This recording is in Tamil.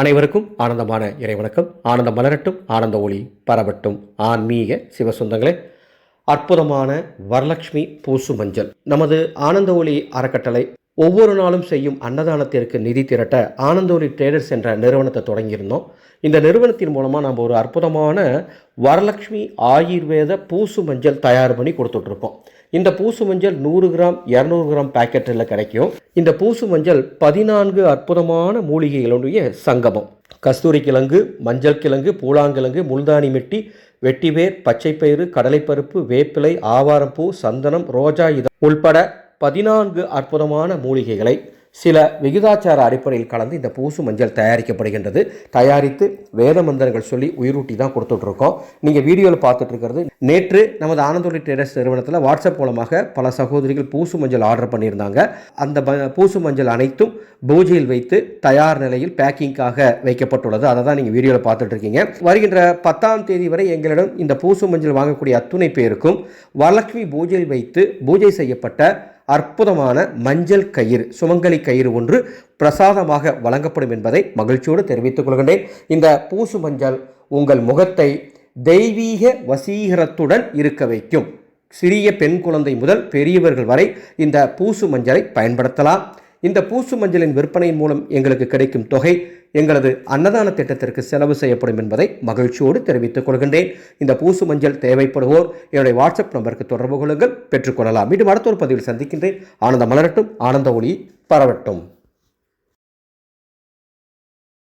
அனைவருக்கும் ஆனந்தமான இறைவணக்கம். ஆனந்த மலரட்டும் ஆனந்த ஒளி பரவட்டும். ஆன்மீக சிவசுந்தங்களே அற்புதமான வரலட்சுமி பூசு மஞ்சள் நமது ஆனந்த ஒளி அறக்கட்டளை ஒவ்வொரு நாளும் செய்யும் அன்னதானத்திற்கு நிதி திரட்ட ஆனந்தோரி ட்ரேடர்ஸ் என்ற நிறுவனத்தை தொடங்கியிருந்தோம். இந்த நிறுவனத்தின் மூலமாக நம்ம ஒரு அற்புதமான வரலட்சுமி ஆயுர்வேத பூசு மஞ்சள் தயார் பண்ணி கொடுத்துட்ருக்கோம். இந்த பூசு மஞ்சள் நூறு கிராம் இரநூறு கிராம் பேக்கெட்டில் கிடைக்கும். இந்த பூசு மஞ்சள் பதினான்கு அற்புதமான மூலிகைகளுடைய சங்கமம். கஸ்தூரி கிழங்கு மஞ்சள் கிழங்கு பூலாங்கிழங்கு முல்தானி மெட்டி வெட்டிவேர் பச்சைப்பயிறு கடலைப்பருப்பு வேப்பிலை ஆவாரம்பூ சந்தனம் ரோஜா இதழ் உள்பட பதினான்கு அற்புதமான மூலிகைகளை சில விகிதாச்சார அடிப்படையில் கலந்து இந்த பூசு மஞ்சள் தயாரிக்கப்படுகின்றது. தயாரித்து வேத மந்திரங்கள் சொல்லி உயிரூட்டி தான் கொடுத்துட்ருக்கோம். நீங்கள் வீடியோவில் பார்த்துட்ருக்கிறது நேற்று நமது ஆனந்தொழி டெரஸ் நிறுவனத்தில் வாட்ஸ்அப் மூலமாக பல சகோதரிகள் பூசு மஞ்சள் ஆர்டர் பண்ணியிருந்தாங்க. அந்த பூசு மஞ்சள் அனைத்தும் பூஜையில் வைத்து தயார் நிலையில் பேக்கிங்காக வைக்கப்பட்டுள்ளது. அதை தான் நீங்கள் வீடியோவில் பார்த்துட்ருக்கீங்க. வருகின்ற பத்தாம் தேதி வரை எங்களிடம் இந்த பூசு மஞ்சள் வாங்கக்கூடிய அத்துணை பேருக்கும் வரலட்சுமி பூஜையில் வைத்து பூஜை செய்யப்பட்ட அற்புதமான மஞ்சள் கயிறு சுமங்கலி கயிறு ஒன்று பிரசாதமாக வழங்கப்படும் என்பதை மகிழ்ச்சியோடு தெரிவித்துக் கொள்கின்றேன். இந்த பூசு மஞ்சள் உங்கள் முகத்தை தெய்வீக வசீகரத்துடன் இருக்க வைக்கும். சிறிய பெண் குழந்தை முதல் பெரியவர்கள் வரை இந்த பூசு மஞ்சளை பயன்படுத்தலாம். இந்த பூசு மஞ்சளின் விற்பனையின் மூலம் எங்களுக்கு கிடைக்கும் தொகை எங்களது அன்னதான திட்டத்திற்கு செலவு செய்யப்படும் என்பதை மகிழ்ச்சியோடு தெரிவித்துக் கொள்கின்றேன். இந்த பூசு மஞ்சள் தேவைப்படுவோர் என்னுடைய வாட்ஸ்அப் நம்பருக்கு தொடர்பு கொள்ளுங்கள். பெற்றுக்கொள்ளலாம் மீண்டும் அடுத்த ஒரு பதிவில் சந்திக்கின்றேன். ஆனந்த மலரட்டும். ஆனந்த ஒளி பரவட்டும்.